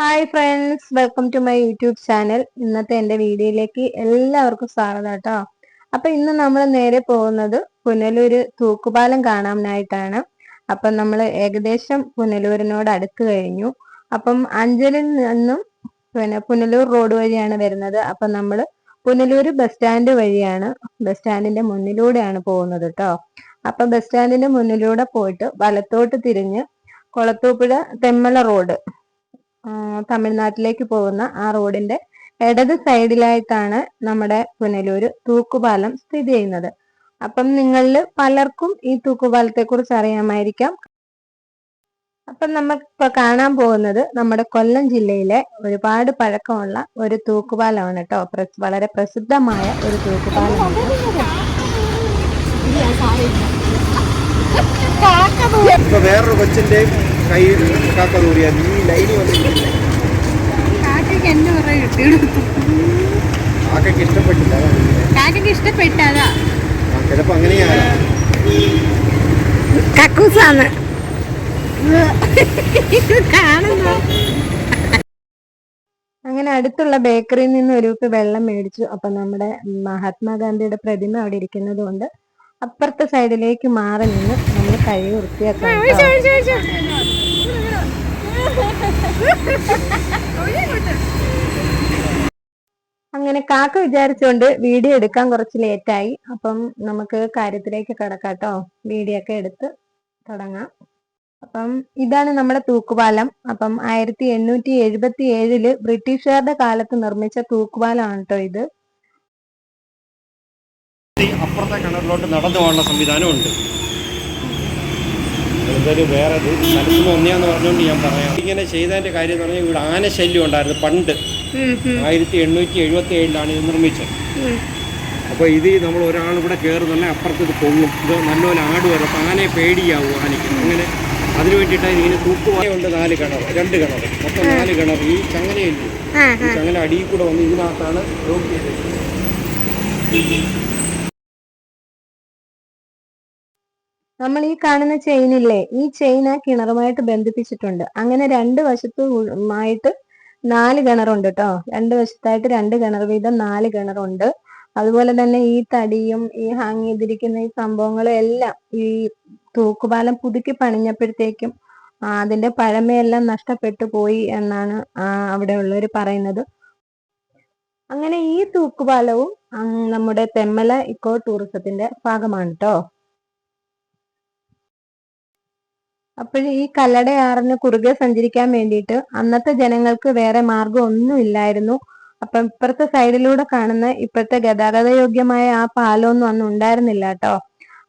Hi friends welcome to my YouTube channel ഇന്നത്തെ എന്റെ വീഡിയോയിലേക്ക് എല്ലാവർക്കും സ്വാഗതം കേട്ടോ. അപ്പൊ ഇന്ന് നമ്മൾ നേരെ പോകുന്നത് പുനലൂര് തൂക്കുപാലം കാണാനായിട്ടാണ്. അപ്പം നമ്മൾ ഏകദേശം പുനലൂരിനോട് അടുത്ത് കഴിഞ്ഞു. അപ്പം അഞ്ചലിൽ നിന്നും പിന്നെ പുനലൂർ റോഡ് വഴിയാണ് വരുന്നത്. അപ്പം നമ്മൾ പുനലൂര് ബസ് സ്റ്റാൻഡ് വഴിയാണ് ബസ് സ്റ്റാൻഡിന്റെ മുന്നിലൂടെയാണ് പോകുന്നത് കേട്ടോ. അപ്പൊ ബസ് സ്റ്റാൻഡിന്റെ മുന്നിലൂടെ പോയിട്ട് വലത്തോട്ട് തിരിഞ്ഞ് കൊളത്തൂപ്പുഴ തെമ്മല റോഡ് തമിഴ്നാട്ടിലേക്ക് പോകുന്ന ആ റോഡിന്റെ ഇടത് സൈഡിലായിട്ടാണ് നമ്മുടെ പുനലൂർ തൂക്കുപാലം സ്ഥിതി ചെയ്യുന്നത്. അപ്പം നിങ്ങളിൽ പലർക്കും ഈ തൂക്കുപാലത്തെ കുറിച്ച് അറിയാമായിരിക്കാം. അപ്പം ഇപ്പൊ കാണാൻ പോകുന്നത് നമ്മുടെ കൊല്ലം ജില്ലയിലെ ഒരുപാട് പഴക്കമുള്ള ഒരു തൂക്കുപാലമാണ് കേട്ടോ. വളരെ പ്രസിദ്ധമായ ഒരു തൂക്കുപാലമാണ്. വേറൊരു കൊച്ചിന്റെ കൈ കാക്ക തൂറിയാൽ ഈ ലൈനി വന്നിട്ടില്ല കാക്കയ്ക്ക് ഇഷ്ടപ്പെട്ടില്ല കാക്കയ്ക്ക് ഇഷ്ടപ്പെട്ടതാ ചിലപ്പോ അങ്ങനെയാണ് കക്കൂസാണ്. കാണുന്നു? അങ്ങനെ അടുത്തുള്ള ബേക്കറിയിൽ നിന്ന് ഒരു വെള്ളം മേടിച്ചു. അപ്പൊ നമ്മുടെ മഹാത്മാഗാന്ധിയുടെ പ്രതിമ അവിടെ ഇരിക്കുന്നത് കൊണ്ട് അപ്പുറത്തെ സൈഡിലേക്ക് മാറി നിന്ന് നമ്മൾ കഴുകി വൃത്തിയാക്കാം അങ്ങനെ കാക്ക വിചാരിച്ചുകൊണ്ട് വീഡിയോ എടുക്കാൻ കുറച്ച് ലേറ്റായി. അപ്പം നമുക്ക് കാര്യത്തിലേക്ക് കിടക്കാട്ടോ വീഡിയോ ഒക്കെ എടുത്ത് തുടങ്ങാം. അപ്പം ഇതാണ് നമ്മുടെ തൂക്കുപാലം. അപ്പം ആയിരത്തി എണ്ണൂറ്റി എഴുപത്തി ഏഴിൽ ബ്രിട്ടീഷുകാരുടെ കാലത്ത് നിർമ്മിച്ച തൂക്കുപാലമാണ് കേട്ടോ ഇത്. അപ്പുറത്തെ കിണറിലോട്ട് നടന്നു പോകാനുള്ള സംവിധാനമുണ്ട് എന്തായാലും വേറെ സ്ഥലത്തുനിന്ന് ഒന്നെയാന്ന് പറഞ്ഞുകൊണ്ട് ഞാൻ പറയാം. ഇങ്ങനെ ചെയ്തതിന്റെ കാര്യം എന്ന് പറഞ്ഞാൽ ഇവിടെ ആനശല്യം ഉണ്ടായിരുന്നു പണ്ട്. ആയിരത്തി എണ്ണൂറ്റി എഴുപത്തി ഏഴിലാണ് ഇത് നിർമ്മിച്ചത്. അപ്പോൾ ഇത് നമ്മൾ ഒരാൾ ഇവിടെ കയറുന്നുണ്ടെങ്കിൽ അപ്പുറത്ത് ഇത് പൊങ്ങും ഇത് നല്ലപോലെ ആട് വരും. അപ്പൊ ആനയെ പേടിയാവും ആനയ്ക്ക്. അങ്ങനെ അതിന് വേണ്ടിയിട്ടാണ് ഇങ്ങനെ തൂക്കുവായുണ്ട് നാല് കിണർ രണ്ട് കിണർ. മൊത്തം നാല് കിണർ. ഈ ചങ്ങനയുണ്ട് ഈ ചങ്ങന അടിയിൽ കൂടെ വന്ന് ഇതിനകത്താണ് ലോക്ക് ചെയ്തത്. നമ്മൾ ഈ കാണുന്ന ചെയിനില്ലേ ഈ ചെയിൻ ആ കിണറുമായിട്ട് ബന്ധിപ്പിച്ചിട്ടുണ്ട്. അങ്ങനെ രണ്ട് വശത്തുമായിട്ട് നാല് കിണറുണ്ട് കേട്ടോ രണ്ട് വശത്തായിട്ട് രണ്ട് കിണർ വീതം നാല് കിണറുണ്ട്. അതുപോലെ തന്നെ ഈ തടിയും ഈ ഹാങ് ചെയ്തിരിക്കുന്ന ഈ സംഭവങ്ങളും എല്ലാം ഈ തൂക്കുപാലം പുതുക്കി പണിഞ്ഞപ്പോഴത്തേക്കും അതിന്റെ പഴമയെല്ലാം നഷ്ടപ്പെട്ടു പോയി എന്നാണ് അവിടെ ഉള്ളവർ പറയുന്നത്. അങ്ങനെ ഈ തൂക്കുപാലവും നമ്മുടെ തെമ്മല ഇക്കോ ടൂറിസത്തിന്റെ ഭാഗമാണ് കേട്ടോ അപ്പോൾ ഈ കല്ലടയാറിന് കുറുകെ സഞ്ചരിക്കാൻ വേണ്ടിയിട്ട് അന്നത്തെ ജനങ്ങൾക്ക് വേറെ മാർഗം ഒന്നും ഇല്ലായിരുന്നു. അപ്പം ഇപ്പുറത്തെ സൈഡിലൂടെ കാണുന്ന ഇപ്പോഴത്തെ ഗതാഗത യോഗ്യമായ ആ പാലമൊന്നും അന്ന് ഉണ്ടായിരുന്നില്ല കേട്ടോ.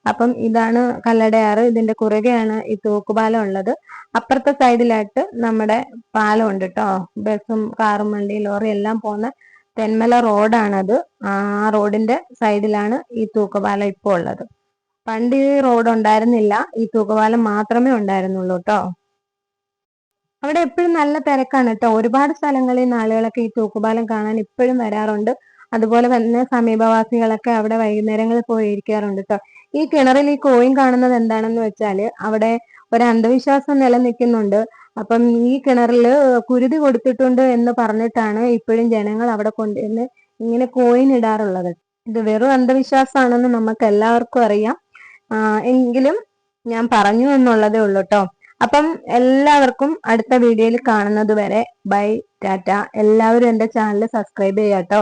അപ്പം ഇതാണ് കല്ലടയാറ്. ഇതിന്റെ കുറുകെയാണ് ഈ തൂക്കുപാലം ഉള്ളത്. അപ്പുറത്തെ സൈഡിലായിട്ട് നമ്മുടെ പാലം ഉണ്ട് കേട്ടോ. ബസ്സും കാറും വണ്ടി ലോറി എല്ലാം പോകുന്ന തെന്മല റോഡാണത്. ആ റോഡിന്റെ സൈഡിലാണ് ഈ തൂക്കുപാലം ഇപ്പോൾ ഉള്ളത്. പണ്ട് ഈ റോഡ് ഉണ്ടായിരുന്നില്ല. ഈ തൂക്കുപാലം മാത്രമേ ഉണ്ടായിരുന്നുള്ളൂ കേട്ടോ അവിടെ എപ്പോഴും നല്ല തിരക്കാണ് കേട്ടോ ഒരുപാട് സ്ഥലങ്ങളിൽ നിന്ന് ആളുകളൊക്കെ ഈ തൂക്കുപാലം കാണാൻ ഇപ്പോഴും വരാറുണ്ട്. അതുപോലെ തന്നെ സമീപവാസികളൊക്കെ അവിടെ വൈകുന്നേരങ്ങളിൽ പോയി ഇരിക്കാറുണ്ട് കേട്ടോ ഈ കിണറിൽ ഈ കോയിൻ കാണുന്നത് എന്താണെന്ന് വെച്ചാൽ അവിടെ ഒരു അന്ധവിശ്വാസം നിലനിൽക്കുന്നുണ്ട്. അപ്പം ഈ കിണറിൽ കുരുതി കൊടുത്തിട്ടുണ്ട് എന്ന് പറഞ്ഞിട്ടാണ് ഇപ്പോഴും ജനങ്ങൾ അവിടെ കൊണ്ടുവന്ന് ഇങ്ങനെ കോയിൻ ഇടാറുള്ളത്. ഇത് വെറും അന്ധവിശ്വാസമാണെന്ന് നമുക്ക് എല്ലാവർക്കും അറിയാം. എങ്കിലും ഞാൻ പറഞ്ഞു എന്നുള്ളതേ ഉള്ളൂ കേട്ടോ അപ്പം എല്ലാവർക്കും അടുത്ത വീഡിയോയിൽ കാണുന്നത് വരെ ബൈ ടാറ്റ. എല്ലാവരും എന്റെ ചാനൽ സബ്സ്ക്രൈബ് ചെയ്യാട്ടോ.